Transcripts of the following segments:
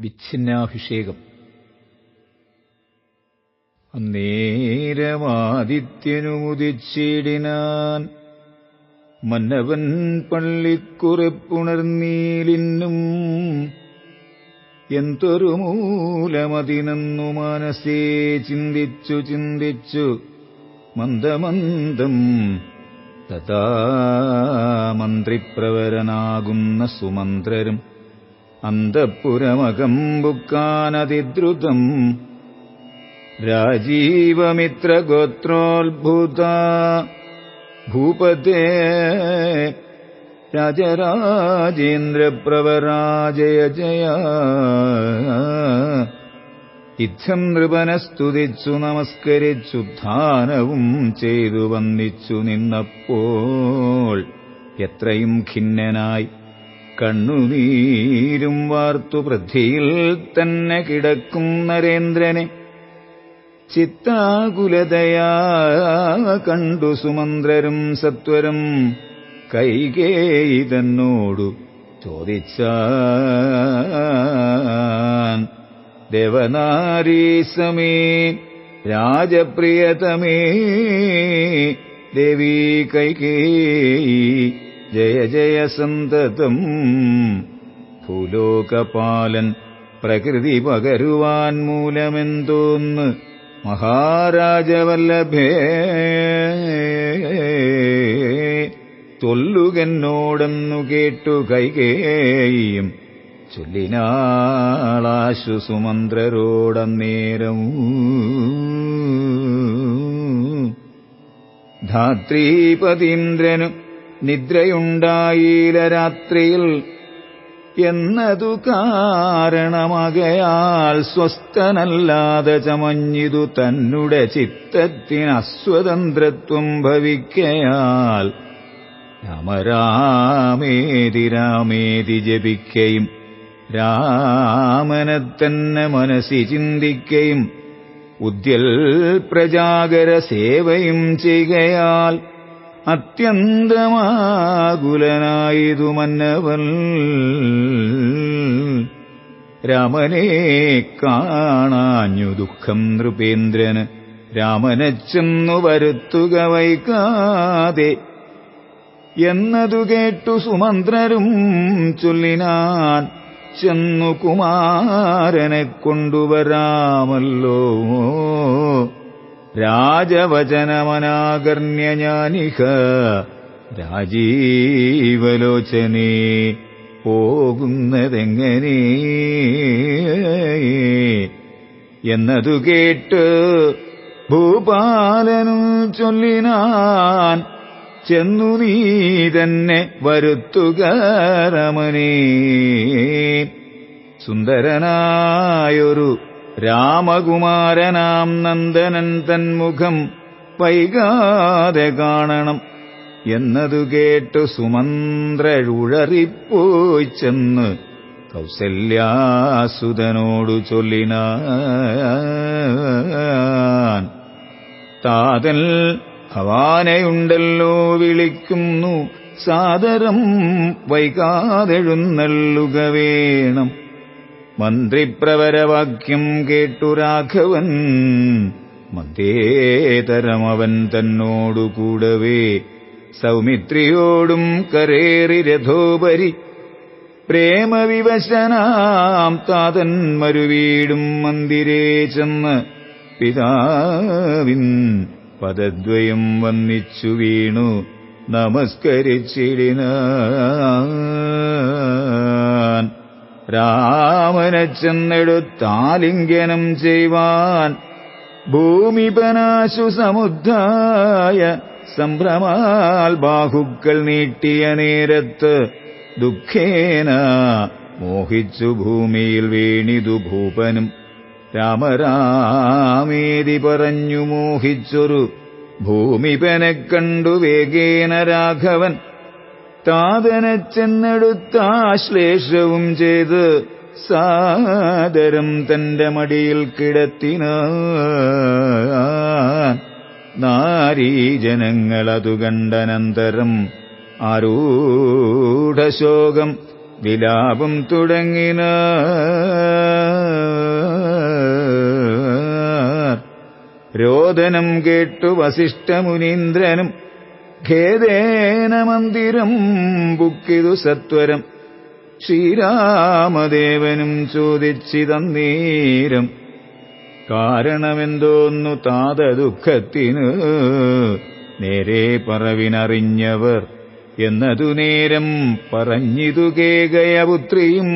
വിച്ഛിന്നാഭിഷേകം. അന്നേരമാദിത്യനുമുദിച്ചിടിനാൻ മന്നവൻ പള്ളിക്കുറിപ്പുണർന്നീലിന്നും എന്തൊരു മൂലമതിനെന്നു മനസ്സേ ചിന്തിച്ചു ചിന്തിച്ചു മന്ദമന്ദം തഥാ മന്ത്രിപ്രവരനാകുന്ന സുമന്ത്രരും അന്തഃപുരമകമ്പുക്കാനതിദ്രുതം രാജീവമിത്രഗോത്രോത്ഭുത ഭൂപതേ രാജരാജേന്ദ്രപ്രവരാജയ ജയ ഇത്തം നൃപനസ്തുതിച്ചു നമസ്കരിച്ചുദ്ധാനവും ചെയ്തു വന്നിച്ചു നിന്നപ്പോൾ എത്രയും ഖിന്നനായി കണ്ണുനീരും വാർത്തു പൃഥ്വിയിൽ തന്നെ കിടക്കും നരേന്ദ്രനെ. ചിത്താകുലതയാ കണ്ടു സുമന്ത്രരും സത്വരം കൈകേയി തന്നോടു ചോദിച്ചാൻ. ദേവനാരീസമേ രാജപ്രിയതമേ ദേവീ കൈകേയി ജയ ജയ സന്തതം ഭൂലോകപാലൻ പ്രകൃതി പകരുവാൻ മൂലമെന്തോന്ന് മഹാരാജവല്ലഭേ. തൊല്ലുകെന്നോടെന്നു കേട്ടു കൈകേയും ചൊല്ലിനാളാശു സുമന്ത്രരോടന്നേരം ധാത്രീപതീന്ദ്രനു നിദ്രയുണ്ടായില്ല രാത്രിയിൽ എന്നതു കാരണമകയാൽ സ്വസ്ഥനല്ലാതെ ചമഞ്ഞിതു തന്നുടെ ചിത്തത്തിന് അസ്വതന്ത്രത്വം ഭവിക്കയാൽ രാമരാമേതി രാമേതി ജപിക്കയും രാമനെ തന്നെ മനസ്സി ചിന്തിക്കയും ഉദ്യൽ പ്രജാകര സേവയും ചെയ്കയാൽ അത്യന്തമാകുലനായതു മന്നവൽ രാമനെ കാണാഞ്ഞു ദുഃഖം നൃപേന്ദ്രന്. രാമനെ ചെന്നു വരുത്തുക വൈകാതെ. എന്നതു കേട്ടു സുമന്ത്രരും ചൊല്ലിനാൻ. ചെന്നു കുമാരനെ കൊണ്ടുവരാമല്ലോ. രാജവചനമനാകർണ്യ ഞാനിഹ. രാജീവലോചനെ പോകുന്നതെങ്ങനെ? എന്നതു കേട്ട് ഭൂപാലനു ചൊല്ലിനാൻ ചെന്നു നീ തന്നെ വരുത്തുക രമനേ. സുന്ദരനായൊരു രാമകുമാരനാം നന്ദനൻ തന്മുഖം വൈകാതെ കാണണം എന്നതു കേട്ടു സുമന്ത്രഴുഴറിപ്പോയി ചെന്ന് കൗസല്യാസുതനോടു ചൊല്ലിനാൻ. താതൽ ഭവാനയുണ്ടല്ലോ വിളിക്കുന്നു സാദരം വൈകാതെഴുന്നള്ളുക വേണം. മന്ത്രിപ്രവരവാക്യം കേട്ടു രാഘവൻ. മന്ദേതരമവൻ തന്നോടുകൂടവേ സൗമിത്രിയോടും കരേറി രഥോപരി. പ്രേമവിവശനാം താതൻ മരുവീടും മന്ദിരേ ചെന്ന് പിതാവിൻ പദദ്വയം വന്നിച്ചു വീണു. നമസ്കരിച്ചിടിനാൻ രാമനെ ചെന്നെടുത്താലിംഗനം ചെയ്യുവാൻ ഭൂമിപനാശു സമുദ്ധായ സംഭ്രമാൽ ബാഹുക്കൾ നീട്ടിയ നേരത്ത് ദുഃഖേന മോഹിച്ചു ഭൂമിയിൽ വീണിതു ഭൂപനും. രാമരാമേതി പറഞ്ഞു മോഹിച്ചൊരു ഭൂമിപനെ കണ്ടു വേഗേന രാഘവൻ. താതനെ ചെന്നെടുത്താശ്ലേഷവും ചെയ്ത് സാദരം തന്റെ മടിയിൽ കിടത്തിനാൻ നാരീജനങ്ങളതു കണ്ടനന്തരം ആരൂഢശോകം വിലാപം തുടങ്ങിന രോദനം കേട്ടു വസിഷ്ഠമുനീന്ദ്രനും ഖേദേന മന്ദിരം ബുക്കിതു സത്വരം. ശ്രീരാമദേവനും ചോദിച്ചിതന്നേരം. കാരണമെന്തോന്നു താത ദുഃഖത്തിനു നേരെ പറവിനറിഞ്ഞവർ എന്നതു നേരം പറഞ്ഞിതു കേകയപുത്രിയും.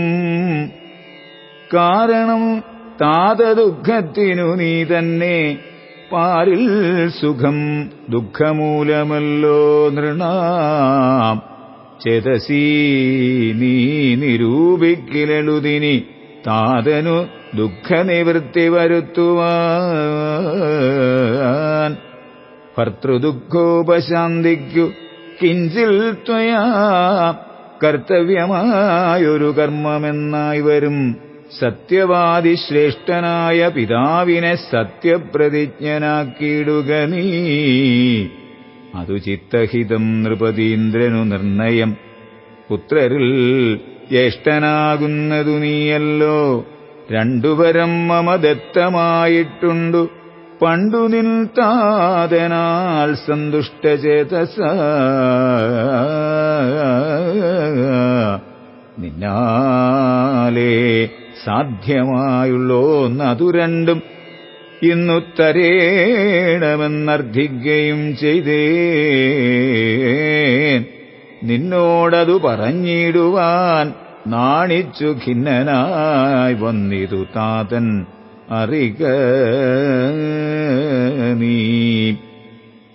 കാരണം താത ദുഃഖത്തിനു നീ തന്നെ പാരിൽ സുഖം ദുഃഖമൂലമല്ലോ നൃണാം. ചേതസീ നീ നിരൂപിക്കിലളുതിനി താതനു ദുഃഖനിവൃത്തി വരുത്തുവാൻ. ഭർത്തൃദുഃഖോപശാന്തിക്കു കിഞ്ചിൽ ത്വയാ. കർത്തവ്യമായൊരു കർമ്മമെന്നായി വരും സത്യവാദി ശ്രേഷ്ഠനായ പിതാവിനെ സത്യപ്രതിജ്ഞനാക്കിയിടുക നീ. അതു ചിത്തഹിതം നൃപതീന്ദ്രനു നിർണയം. പുത്രരിൽ ജ്യേഷ്ഠനാകുന്നതു നീയല്ലോ. രണ്ടുപരം മമ ദത്തമായിട്ടുണ്ടു പണ്ടു നിൽത്താതനാൽ താതനാൽ സന്തുഷ്ടചേതസ. നിന്നാലേ സാധ്യമായുള്ളോന്നതു രണ്ടും ഇന്നുത്തരേണമെന്നർത്ഥിക്കുകയും ചെയ്തേ നിന്നോടതു പറഞ്ഞിടുവാൻ നാണിച്ചു ഖിന്നനായി വന്നിതു താതൻ അറിക നീ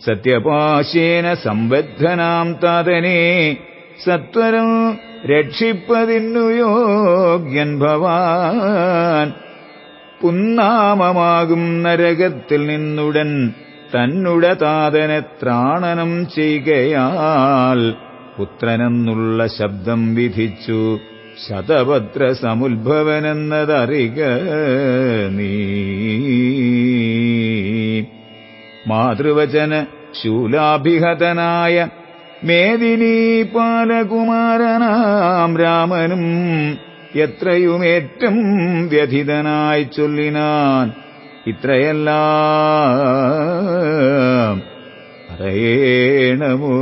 സത്യപാശേന സംബദ്ധനാം താതനെ സത്വരം രക്ഷിപ്പതിന്നു യോഗ്യൻ ഭവാൻ. പുന്നാമമാകും നരകത്തിൽ നിന്നുടൻ തന്നുട താതനെ ത്രാണനം ചെയ്യുകയാൽ പുത്രനെന്നുള്ള ശബ്ദം വിധിച്ചു. ശതപത്ര സമുദ്ഭവനെന്നതറിക നീ. മാതൃവചന ശൂലാഭിഹതനായ മേദിനി പാലകുമാരനാം രാമനും എത്രയുമേറ്റം വ്യഥിതനായി ചൊല്ലിനാൻ ഇത്രയെല്ലാം പറയേണമോ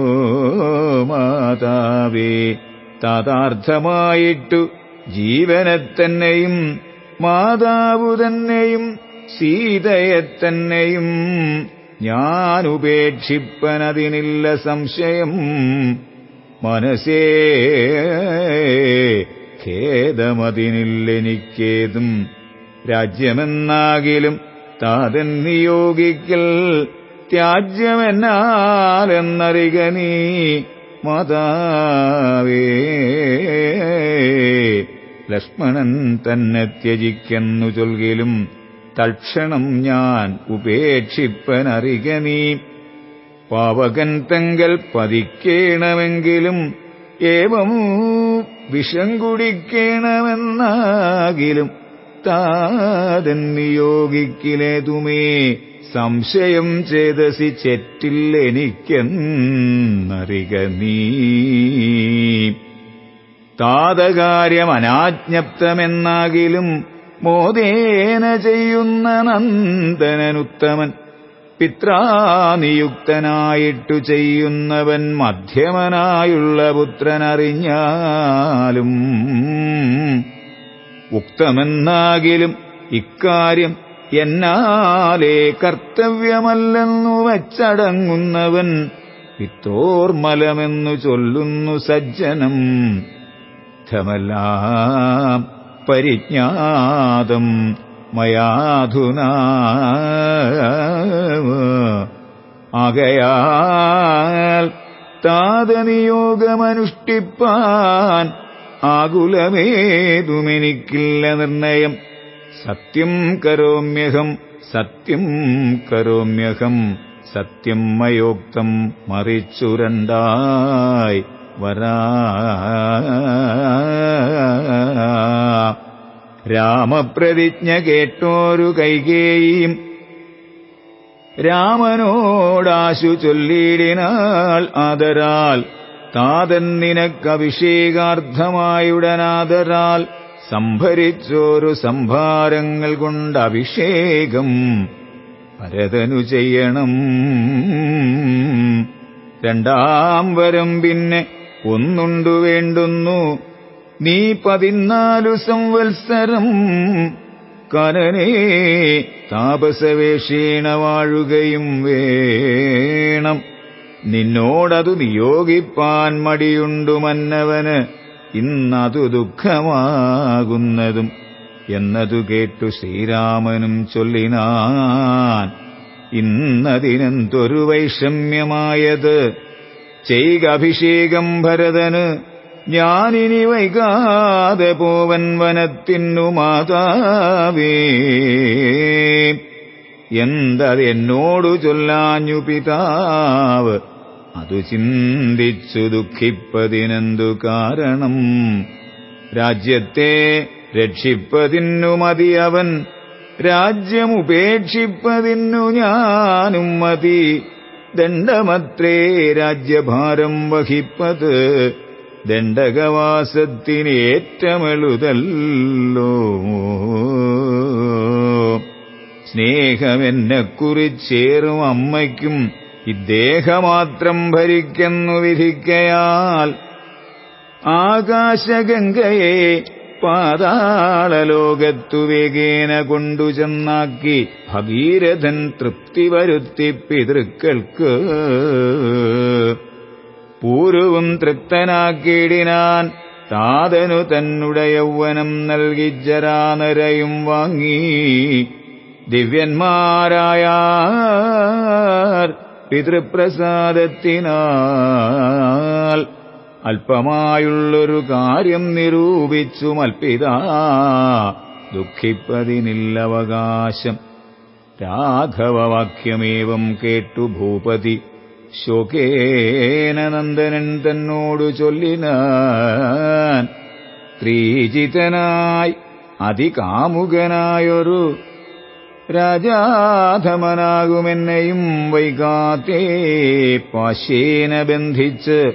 മാതാവേ? താതാർത്ഥമായിട്ടു ജീവനെ തന്നെയും മാതാവു തന്നെയും സീതയെ തന്നെയും ഞാൻ ഉപേക്ഷിപ്പനതിനില്ല സംശയം. മനസ്സേ ഖേദമതിനില്ലെനിക്കേതും. രാജ്യമെന്നാകിലും താതൻ നിയോഗിക്കൽ ത്യാജ്യമെന്നാലെന്നറിക നീ മാതാവേ. ലക്ഷ്മണൻ തന്നെ ത്യജിക്കെന്നു ചൊൽകിലും തൽക്ഷണം ഞാൻ ഉപേക്ഷിപ്പനറിക നീ. പാവകൻ തങ്കൽ പതിക്കേണമെങ്കിലും ഏവം വിഷം കുടിക്കണമെന്നാകിലും താതെന്നിയോഗിക്കിലേതുമേ സംശയം ചേതസി ചെറ്റില്ലെനിക്കെന്നറിക നീ. താതകാര്യം അനാജ്ഞപ്തമെന്നാകിലും മോദേന ചെയ്യുന്ന നന്ദനനുത്തമൻ പിത്രാനിയുക്തനായിട്ടു ചെയ്യുന്നവൻ മധ്യമനായുള്ള പുത്രനറിഞ്ഞാലും ഉക്തമെന്നാകിലും ഇക്കാര്യം എന്നാലേ കർത്തവ്യമല്ലെന്നു വച്ചടങ്ങുന്നവൻ പിത്രോർമലമെന്നു ചൊല്ലുന്നു സജ്ജനം. ധമെല്ലാം. പരിജ്ഞാതം മയാധുനാ ആകയാൽ താതനിയോഗമനുഷ്ഠിപ്പാൻ ആകുലമേതുമെനിക്കില്ല നിർണയം. സത്യം കരോമ്യഹം സത്യം കരോമ്യഹം സത്യം മയോക്തം മറിച്ചുരണ്ടായി. വരാ. രാമപ്രതിജ്ഞ കേട്ടോരു കൈകേയും. രാമനോടാശു ചൊല്ലിടിനാൾ ആദരാൽ. താതൻ നിനക്കഭിഷേകാർത്ഥമായുടനാദരാൽ. സംഭരിച്ചോരു സംഭാരങ്ങൾ കൊണ്ട് അഭിഷേകം ഭരതനു ചെയ്യണം. രണ്ടാം വരം പിന്നെ ഒന്നുണ്ടു വേണ്ടുന്നു. നീ പതിനാലു സംവത്സരം കനനെ താപസവേഷീണ വാഴുകയും വേണം. നിന്നോടതു നിയോഗിപ്പാൻ മടിയുണ്ടു മന്നവന്. ഇന്നതു ദുഃഖമാകുന്നതും എന്നതു കേട്ടു ശ്രീരാമനും ചൊല്ലിനാൻ. ഇന്നതിനെന്തൊരു വൈഷമ്യമായത്. ചെയ്ക അഭിഷേകം ഭരതന് ഞാനിനി വൈകാതെ പോവൻ വനത്തിനു മാതാവേ. എന്തത് എന്നോടു ചൊല്ലാഞ്ഞു പിതാവ്? അതു ചിന്തിച്ചു ദുഃഖിപ്പതിനെന്തു കാരണം? രാജ്യത്തെ രക്ഷിപ്പതിന്നു മതി അവൻ രാജ്യമുപേക്ഷിപ്പതിനു ഞാനും മതി. ദണ്ഡമത്രേ രാജ്യഭാരം വഹിപ്പത് ദണ്ഡകവാസത്തിനേറ്റമെളുതല്ലോ. സ്നേഹമെന്നെ കുറിച്ചേറും അമ്മയ്ക്കും ഇദ്ദേഹമാത്രം ഭരിക്കുന്നു വിധിക്കയാൽ ആകാശഗംഗയെ പാതാളലോകത്തു വേഗേന കൊണ്ടു ചെന്നാക്കി ഭഗീരഥൻ തൃപ്തി വരുത്തി പിതൃക്കൾക്ക്. പൂർവം തൃപ്തനാക്കിയിടിനാൻ താതനു തന്നുടയൗവനം നൽകി ജരാനരയും വാങ്ങി. ദിവ്യന്മാരായ പിതൃപ്രസാദത്തിനാൽ അല്പമായുള്ളൊരു കാര്യം നിരൂപിച്ചു മൽപ്പിതാ ദുഃഖിപ്പതിനില്ലവകാശം. രാഘവവാക്യമേവം കേട്ടു ഭൂപതി. ശോകേന നന്ദനൻ തന്നോടു ചൊല്ലിനാൻ. സ്ത്രീജിതനായി അതികാമുകനായൊരു രാജാധമനാകുമെന്നെയും വൈകാത്തേ പാശേന ബന്ധിച്ച്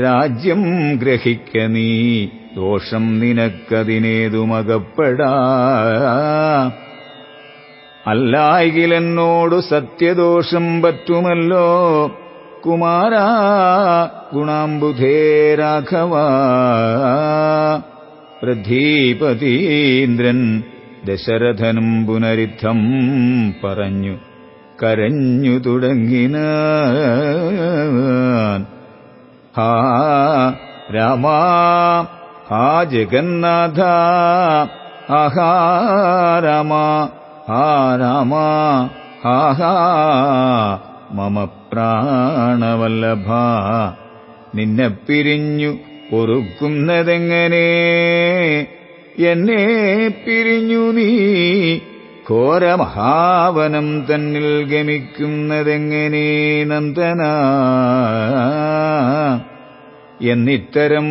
രാജ്യം ഗ്രഹിക്ക നീ. ദോഷം നിനക്കതിനേതുമകപ്പെടാ. അല്ലായികിലെന്നോടു സത്യദോഷം പറ്റുമല്ലോ. കുമാരാ ഗുണാംബുധേ രാഘവ. പ്രധീപതീന്ദ്രൻ ദശരഥനും പുനരിദ്ധം പറഞ്ഞു കരഞ്ഞു തുടങ്ങിനാൻ. ഹാ രാമാ ഹാ ജഗന്നാഥ ആഹാ രാമാ ഹാ രാമാ ആഹാ മമ പ്രാണവല്ലഭ. നിന്നെ പിരിഞ്ഞു പൊറുക്കുന്നതെങ്ങനെ? എന്നെ പിരിഞ്ഞു നീ ഘോരമഹാവനം തന്നിൽ ഗമിക്കുന്നതെങ്ങനെ നന്ദന? എന്നിത്തരം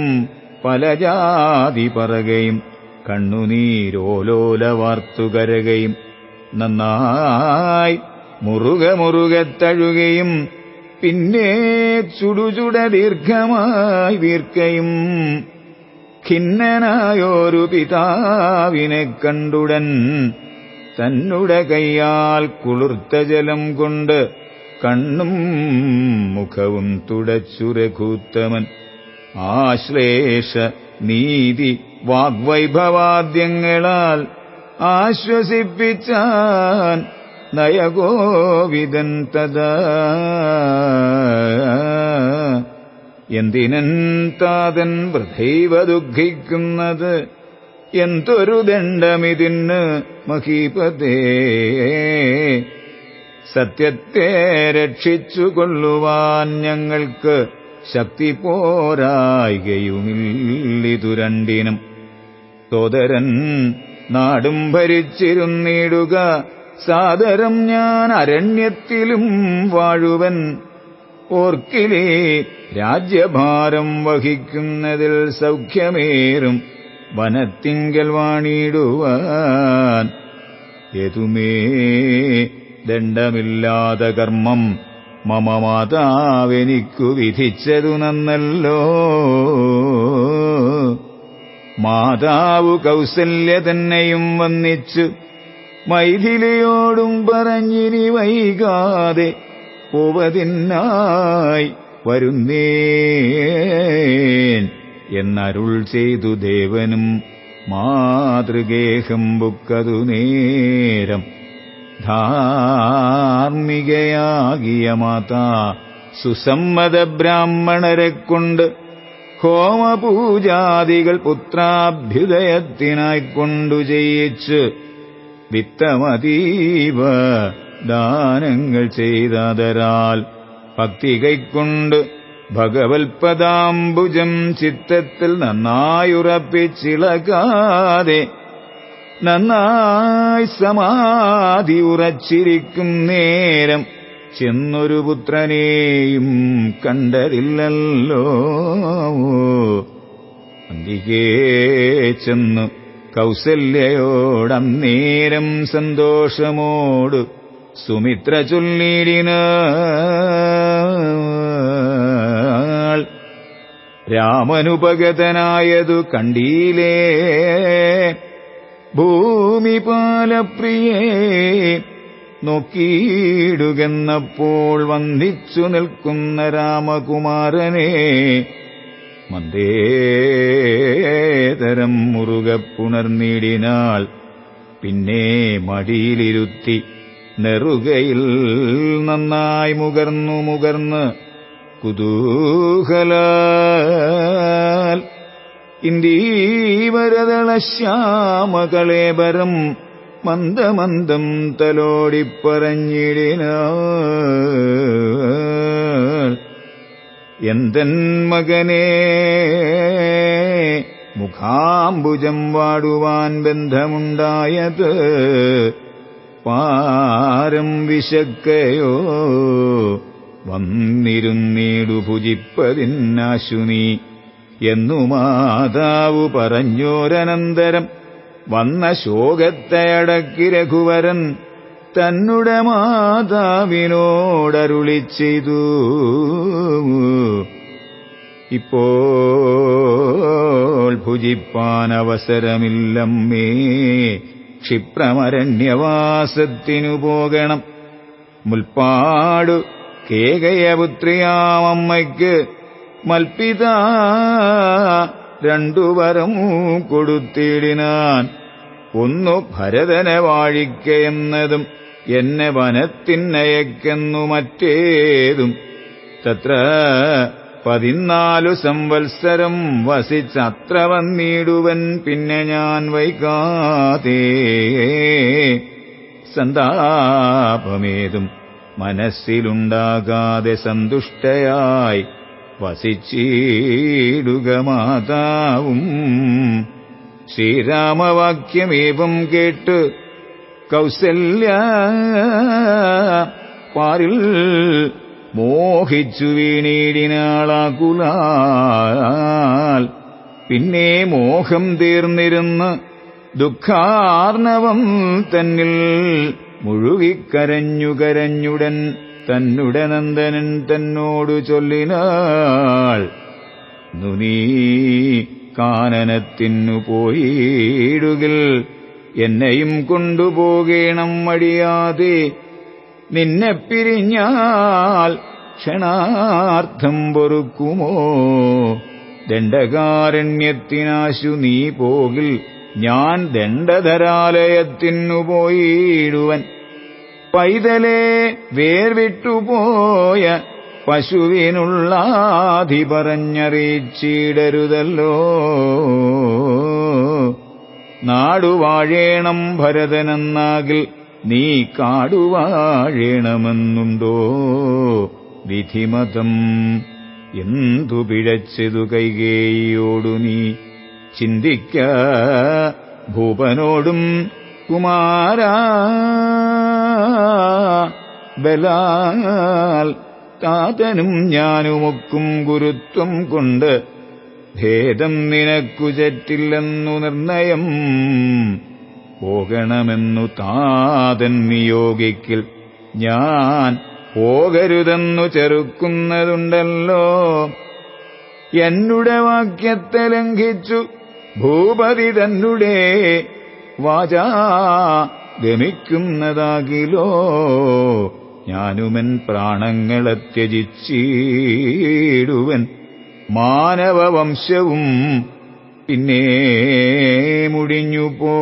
പല ജാതി പറകയും കണ്ണുനീരോലോല വാർത്തുകരകയും നന്നായി മുറുക മുറുകെ തഴുകയും പിന്നെ ചുടുചുട ദീർഘമായി വീർക്കയും ഖിന്നനായോരു പിതാവിനെ കണ്ടുടൻ തന്നുടെ കൈയാൽ കുളിർത്ത ജലം കൊണ്ട് കണ്ണും മുഖവും തുടച്ചു രഘൂത്തമൻ. ആശ്ലേഷ നീതി വാഗ്വൈഭവാദ്യങ്ങളാൽ ആശ്വസിപ്പിച്ചാൻ നയഗോവിതൻ തദാ എന്തിനൻ താതൻ വൃഥൈവ ദുഃഖിക്കുന്നത്? എന്തൊരു ദണ്ഡമിതിന് മഹീപതേ. സത്യത്തെ രക്ഷിച്ചുകൊള്ളുവാൻ ഞങ്ങൾക്ക് ശക്തി പോരായികയുമില്ലിതു രണ്ടിനും. സോദരൻ നാടും ഭരിച്ചിരുന്നിടുക സാദരം ഞാൻ അരണ്യത്തിലും വാഴുവൻ. ഓർക്കിലേ രാജ്യഭാരം വഹിക്കുന്നതിൽ സൗഖ്യമേറും വനത്തിങ്കൽ വാണിടുവാൻ. യതുമേ ദണ്ഡമില്ലാത കർമ്മം മമ മാതാവെനിക്കു വിധിച്ചതു നന്നല്ലോ മാതാവു കൗസല്യ തന്നെയും വന്നിച്ചു. മൈഥിലിയോടും പറഞ്ഞിനി വൈകാതെ പോവതിനായി വരുന്നേൻ എന്നരുൾ ചെയ്തു ദേവനും മാതൃഗേഹം ബുക്കതു നേരം. ധാർമ്മികയാകിയ മാതാ സുസമ്മത ബ്രാഹ്മണരെ കൊണ്ട് ഹോമപൂജാദികൾ പുത്രാഭ്യുദയത്തിനായി കൊണ്ടു ചെയ്യിച്ച് വിത്തമതീവ ദാനങ്ങൾ ചെയ്തതരാൽ ഭക്തി കൈക്കൊണ്ട് ഭഗവത്പദാംബുജം ചിത്തത്തിൽ നന്നായുറപ്പിച്ചിളകാതെ നന്നായി സമാധി ഉറച്ചിരിക്കും നേരം. ചെന്നൊരു പുത്രനെയും കണ്ടതില്ലല്ലോ. അന്തികേ ചെന്നു. കൗസല്യയോടന്നേരം സന്തോഷമോട് സുമിത്ര ചൊല്ലിടിന. രാമനുപഗതനായതു കണ്ടീലേ. ഭൂമിപാലപ്രിയേ നോക്കിയിടുകെന്നപ്പോൾ വന്ദിച്ചു നിൽക്കുന്ന രാമകുമാരനെ മന്ദേതരം മുറുകെ പുണർന്നിടിനാൾ പിന്നെ മടിയിലിരുത്തി നെറുകയിൽ നന്നായി മുകർന്നു മുകർന്ന് കുതൂഹലാൽ ഇന്ദീവരതളശ്യാമകളേബരം മന്ദമന്ദം തലോടിപ്പറഞ്ഞിടിന എന്തൻ മകനെ മുഖാംബുജം വാടുവാൻ ബന്ധമുണ്ടായത്. പാരം വിശക്കയോ വന്നിരുന്നീടു ഭുജിപ്പതിന്നാശു നീ. എന്നു മാതാവു പറഞ്ഞോരനന്തരം വന്ന ശോകത്തെയടക്കി രഘുവരൻ തന്നുടെ മാതാവിനോടരുളി ചെയ്തു. ഇപ്പോൾ ഭുജിപ്പാൻ അവസരമില്ലമ്മേ ക്ഷിപ്രമരണ്യവാസത്തിനു പോകണം. മുൽപ്പാടു കേകയപുത്രിയാമമ്മയ്ക്ക് മൽപ്പിത രണ്ടുവരം കൊടുത്തിടിനാൻ. ഒന്നു ഭരതനെ വാഴിക്കയെന്നതും എന്നെ വനത്തിന്നയക്കെന്നു മറ്റേതും. തത്ര പതിനാലു സംവത്സരം വസിച്ചത്ര വന്നിടുവൻ പിന്നെ ഞാൻ വൈകാതെ സന്താപമേതും മനസ്സിലുണ്ടാകാതെ സന്തുഷ്ടയായി വസിച്ചിടുക മാതാവും. ശ്രീരാമവാക്യമേവം കേട്ട് കൗസല്യ പാറിൽ മോഹിച്ചു വീണീടിനാളാകുലാൽ. പിന്നെ മോഹം തീർന്നിരുന്ന് ദുഃഖാർണവം തന്നിൽ മുഴുകിക്കരഞ്ഞു കരഞ്ഞുടൻ തന്നുടെ നന്ദനൻ തന്നോടു ചൊല്ലിനാൾ. നുനീ കാനനത്തിനു പോയിടുകിൽ എന്നെയും കൊണ്ടുപോകേണം മടിയാതെ. നിന്നെ പിരിഞ്ഞാൽ ക്ഷണാർത്ഥം പൊറുക്കുമോ? ദണ്ഡകാരണ്യത്തിനാശു നീ പോകിൽ ഞാൻ ദണ്ഡധരാലയത്തിനു പോയിടുവൻ. പൈതലെ വേർവിട്ടുപോയ പശുവിനുള്ളാധി പറഞ്ഞറിയിച്ചിടരുതല്ലോ നാടുവാഴേണം ഭരതനെന്നാകിൽ നീ കാടുവാഴേണമെന്നുണ്ടോ? വിധിമതം എന്തു പിഴച്ചതു കൈകേയോടു നീ ചിന്തിക്ക. ഭൂപനോടും കുമാരാ ബലാൽ താതനും ഞാനുമൊക്കും ഗുരുത്വം കൊണ്ട് ഭേദം നിനക്കു ചറ്റില്ലെന്നു നിർണയം പോകണമെന്നു താതൻ നിയോഗിക്കിൽ ഞാൻ പോകരുതെന്നു ചെറുക്കുന്നതുണ്ടല്ലോ. എന്നുടെ വാക്യത്തെ ലംഘിച്ചു ഭൂപതി തന്നുടേ വാചാ ഗമിക്കുന്നതാകിലോ ഞാനുമൻ പ്രാണങ്ങളെ ത്യജിച്ചീടുവൻ മാനവവംശവും പിന്നെ മുടിഞ്ഞുപോ